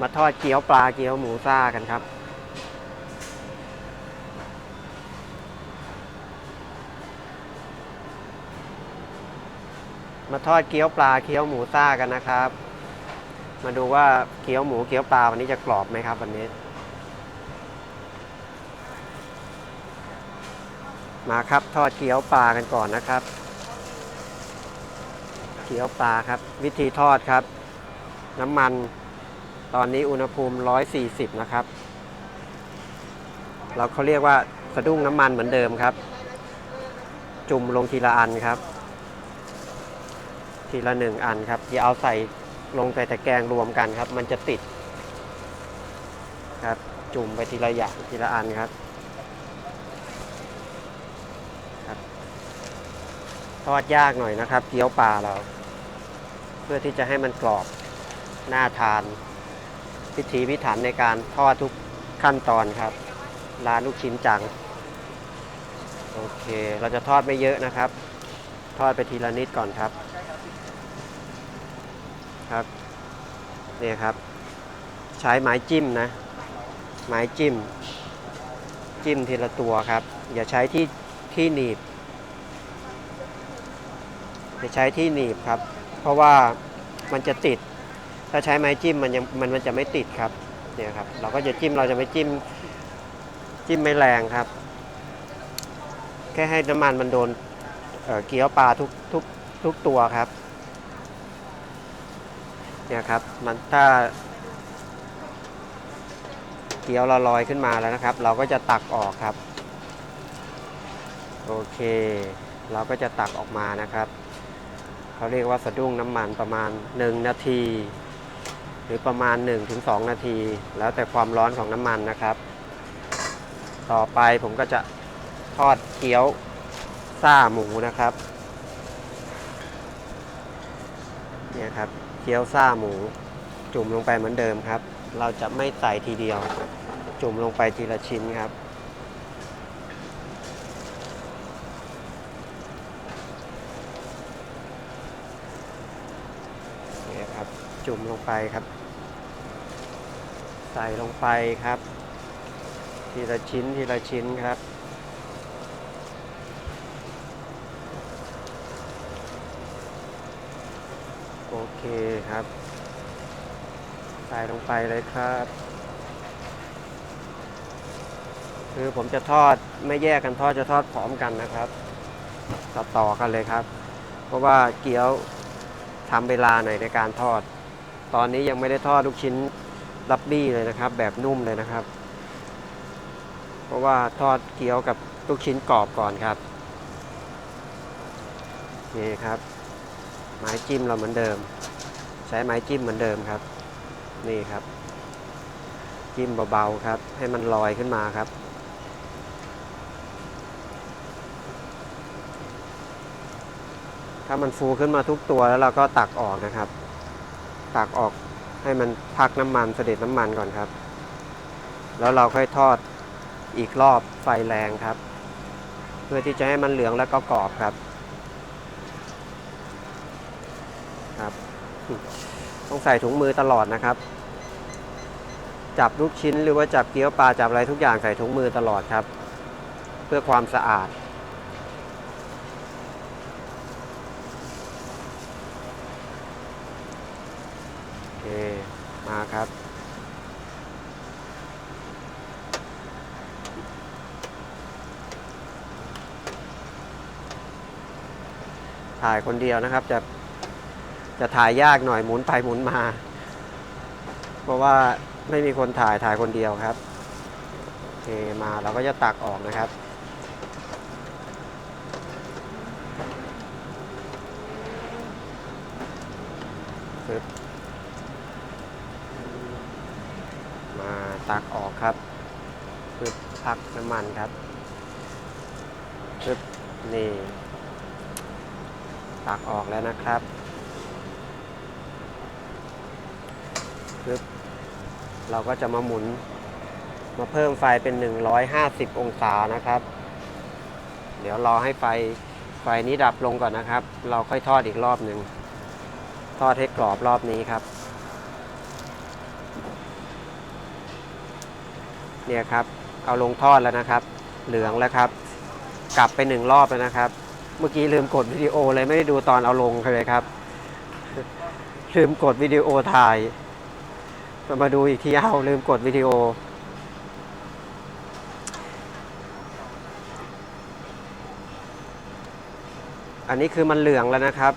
มาทอดเกี๊ยวปลาเกี๊ยวหมูซ่ากันครับ มาทอดเกี๊ยวปลาเกี๊ยวหมูซ่ากันนะครับ มาดูว่าเกี๊ยวหมูเกี๊ยวปลาวันนี้จะกรอบไหมครับ วันนี้ มาครับทอดเกี๊ยวปลากันก่อนนะครับ เกี๊ยวปลาครับ วิธีทอดครับ น้ำมัน ตอนนี้อุณหภูมิ 140 นะครับ เราเขาเรียกว่าสะดุ้งน้ำมันเหมือนเดิมครับ จุ่มลงทีละอันครับ ทีละหนึ่งอันครับ อย่าเอาใส่ลงใส่ตะแกรงรวมกันครับ มันจะติดครับ จุ่มไปทีละอย่างทีละอันครับทอดยากหน่อยนะครับ เกี๊ยวปลาเรา เพื่อที่จะให้มันกรอบน่าทาน พิถีพิถันในการทอดทุกขั้นตอนครับ ร้านลูกชิ้นจัง โอเค เราจะทอดไม่เยอะนะครับ ทอดไปทีละนิดก่อนครับ ครับเนี่ยครับ ใช้ไม้จิ้มนะ ไม้จิ้ม จิ้มทีละตัวครับ อย่าใช้ที่ที่หนีบจะใช้ที่หนีบครับ เพราะว่ามันจะติด ถ้าใช้ไม้จิ้มมันยังมันมันจะไม่ติดครับเนี่ยครับ เราก็จะจิ้มเราจะไม่จิ้มจิ้มไม่แรงครับ แค่ให้น้ำมันมันโดนเเกี๊ยวปลาทุกทุกทุกตัวครับเนี่ยครับมันถ้าเกี๊ยวเราลอยขึ้นมาแล้วนะครับ เราก็จะตักออกครับ โอเค เราก็จะตักออกมานะครับ เขาเรียกว่าสะดุ้งน้ำมันประมาณ 1 นาที รือประมาณ 1-2 นาที แล้วแต่ความร้อนของน้ำมันนะครับ ต่อไปผมก็จะทอดเกี๊ยวซ่าหมูนะครับเนี่ยครับเกี๊ยวซ่าหมู จุ่มลงไปเหมือนเดิมครับ เราจะไม่ใส่ทีเดียว จุ่มลงไปทีละชิ้นครับนี่ครับจุ่มลงไปครับ ใส่ลงไปครับ ทีละชิ้นทีละชิ้นครับ โอเคครับ ใส่ลงไปเลยครับ คือผมจะทอดไม่แยกกันทอดจะทอดพร้อมกันนะครับ ต่อต่อกันเลยครับ เพราะว่าเกี๊ยวทำเวลาหน่อยในการทอด ตอนนี้ยังไม่ได้ทอดลูกชิ้น ลับบี้เลยนะครับ แบบนุ่มเลยนะครับ เพราะว่าทอดเกี๊ยวกับลูกชิ้นกรอบก่อนครับนี่ครับ ไม้จิ้มเราเหมือนเดิม ใช้ไม้จิ้มเหมือนเดิมครับ นี่ครับ จิ้มเบาๆครับ ให้มันลอยขึ้นมาครับถ้ามันฟูขึ้นมาทุกตัวแล้วเราก็ตักออกนะครับ ตักออก ให้มันพักน้ำมันเสด็จน้ำมันก่อนครับ แล้วเราค่อยทอดอีกรอบไฟแรงครับ เพื่อที่จะให้มันเหลืองแล้วก็กรอบครับ ครับต้องใส่ถุงมือตลอดนะครับ จับลูกชิ้นหรือว่าจับเกี๊ยวปลาจับอะไรทุกอย่างใส่ถุงมือตลอดครับ เพื่อความสะอาด โอเค มาครับ ถ่ายคนเดียวนะครับ จะจะถ่ายยากหน่อยหมุนไปหมุนมา เพราะว่าไม่มีคนถ่ายถ่ายคนเดียวครับโอเคมาเราก็จะตักออกนะครับปึ๊บมา ตักออกครับปึ๊บพักน้ำมันครับปึ๊บนี่ตักออกแล้วนะครับปึ๊บเราก็จะมาหมุน มาเพิ่มไฟเป็น 150 องศานะครับ เดี๋ยวรอให้ไฟไฟนี้ดับลงก่อนนะครับ เราค่อยทอดอีกรอบหนึ่งทอดให้กรอบรอบนี้ครับ เนี่ยครับเอาลงทอดแล้วนะครับ เหลืองแล้วครับ กลับไปหนึ่งรอบแล้วนะครับ เมื่อกี้ลืมกดวิดีโอเลยไม่ได้ดูตอนเอาลงเลยครับลืมกดวิดีโอถ่ายมาดูอีกทีเอาลืมกดวิดีโอ อันนี้คือมันเหลืองแล้วนะครับ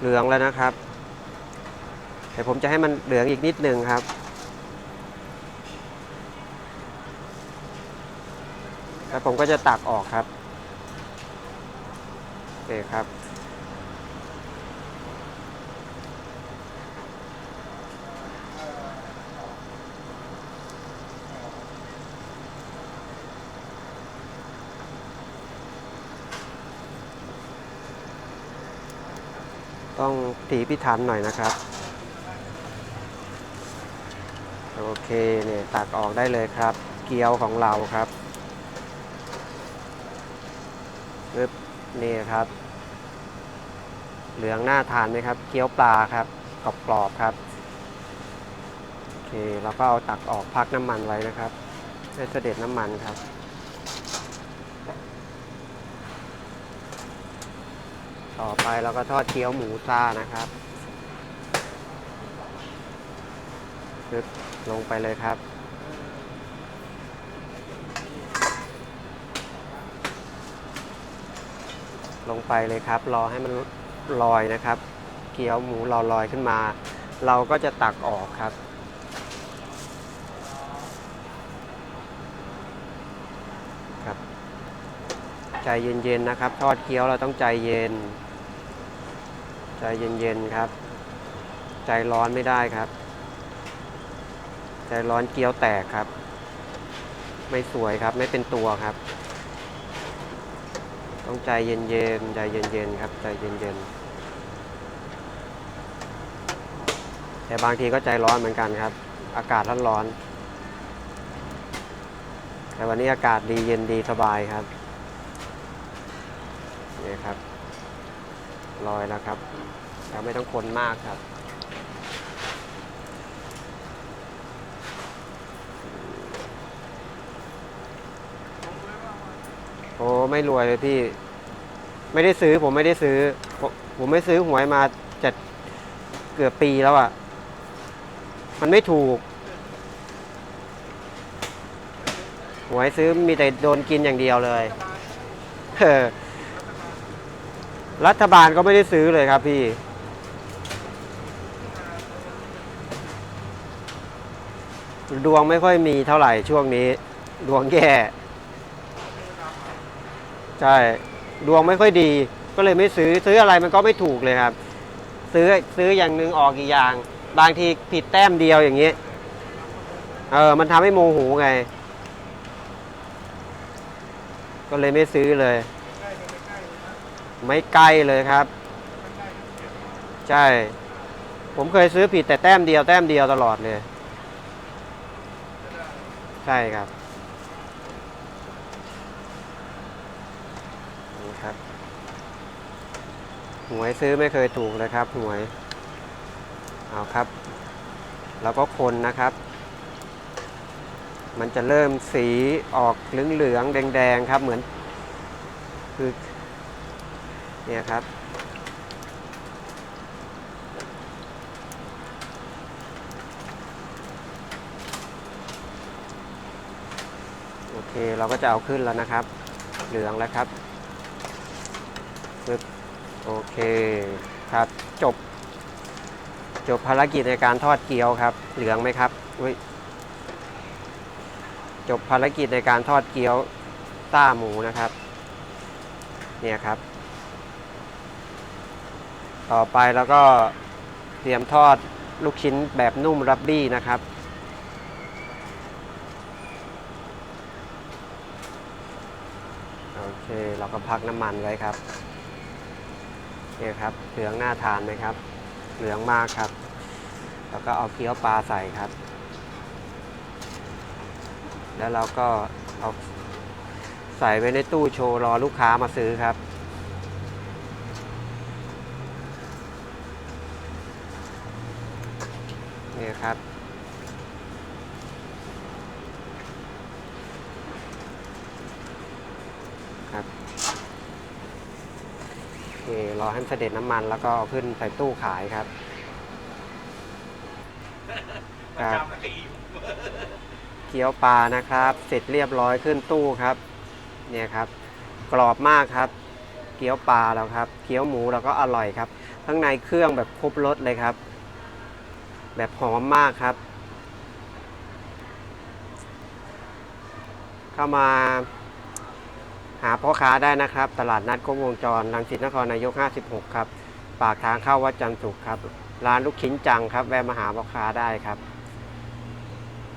เหลืองแล้วนะครับแต่ผมจะให้มันเหลืองอีกนิดหนึ่งครับ แล้วผมก็จะตักออกครับโอเคครับ ต้องตีพิถันหน่อยนะครับโอเคเนี่ยตักออกได้เลยครับ เกี๊ยวของเราครับ ปึ๊บนี่ครับ เหลืองน่าทานไหมครับ เกี๊ยวปลาครับกรอบๆครับโอเคแล้วก็เอาตักออกพักน้ำมันไว้นะครับให้เสด็จน้ำมันครับต่อไปเราก็ทอดเกี๊ยวหมูซ่านะครับปึ๊บลงไปเลยครับ ลงไปเลยครับ รอให้มันลอยนะครับ เกี๊ยวหมูเราลอยขึ้นมา เราก็จะตักออกครับ ครับ ใจเย็นๆนะครับ ทอดเกี๊ยวเราต้องใจเย็น ใจเย็นๆครับ ใจร้อนไม่ได้ครับ ใจร้อนเกี๊ยวแตกครับ ไม่สวยครับไม่เป็นตัวครับ ต้องใจเย็นๆ ใจเย็นๆ ครับ ใจเย็นๆ แต่บางทีก็ใจร้อนเหมือนกันครับ อากาศร้อนๆ แต่วันนี้อากาศดีเย็นดีสบายครับ นี่ครับ ลอยแล้วครับเราไม่ต้องคนมากครับ โอ้ไม่รวยเลยพี่ ไม่ได้ซื้อผมไม่ได้ซื้อ ผมผมไม่ซื้อหวยมาจะเกือบปีแล้วอะ่ะ มันไม่ถูก หวยซื้อมีแต่โดนกินอย่างเดียวเลยเออรัฐบาลก็ไม่ได้ซื้อเลยครับพี่ ดวงไม่ค่อยมีเท่าไหร่ช่วงนี้ ดวงแย่ ใช่ ดวงไม่ค่อยดี ก็เลยไม่ซื้อซื้ออะไรมันก็ไม่ถูกเลยครับ ซื้อซื้ออย่างหนึ่งออกอีกอย่าง บางทีผิดแต้มเดียวอย่างนี้ เออ มันทำให้โมโหไง ก็เลยไม่ซื้อเลย ไม่ใกล้เลยครับ ใช่ ผมเคยซื้อผิดแต่แต้มเดียวแต้มเดียวตลอดเลย ใช่ครับ นี่ครับ หวยซื้อไม่เคยถูกเลยครับหวยเอาครับ แล้วก็คนนะครับ มันจะเริ่มสีออกเหลืองๆแดงๆครับเหมือนคือเนี่ยครับโอเคเราก็จะเอาขึ้นแล้วนะครับ เหลืองแล้วครับปึ๊บ โอเคครับจบ จบภารกิจในการทอดเกี๊ยวครับ เหลืองไหมครับอุ้ยจบภารกิจในการทอดเกี๊ยวต้าหมูนะครับ เนี่ยครับ ต่อไปแล้วก็เตรียมทอดลูกชิ้นแบบนุ่มรับบี้นะครับโอเค เราก็พักน้ำมันไว้ครับ นี่ครับเหลืองน่าทานนะครับ เหลืองมากครับ แล้วก็เอาเคี้ยวปลาใส่ครับ แล้วเราก็เอาใส่ไว้ในตู้โชว์รอลูกค้ามาซื้อครับนี่ครับครับ รอให้มันเสด็จน้ำมันแล้วก็เอาขึ้นใส่ตู้ขายครับ ครับจำได้อีกเกี๊ยวปลานะครับ เสร็จเรียบร้อยขึ้นตู้ครับ เนี่ยครับ กรอบมากครับ เกี๊ยวปลาแล้วครับ เกี๊ยวหมูเราก็อร่อยครับ ข้างในเครื่องแบบครบรสเลยครับ แบบหอมมากครับ เข้ามา หาพ่อค้าได้นะครับ ตลาดนัดโค้งวงจรลังสิตนครนายก 56 ครับ ปากทางเข้าวัดจันทร์สุขครับ ร้านลูกชิ้นจังครับ แวะมาหาพ่อค้าได้ครับ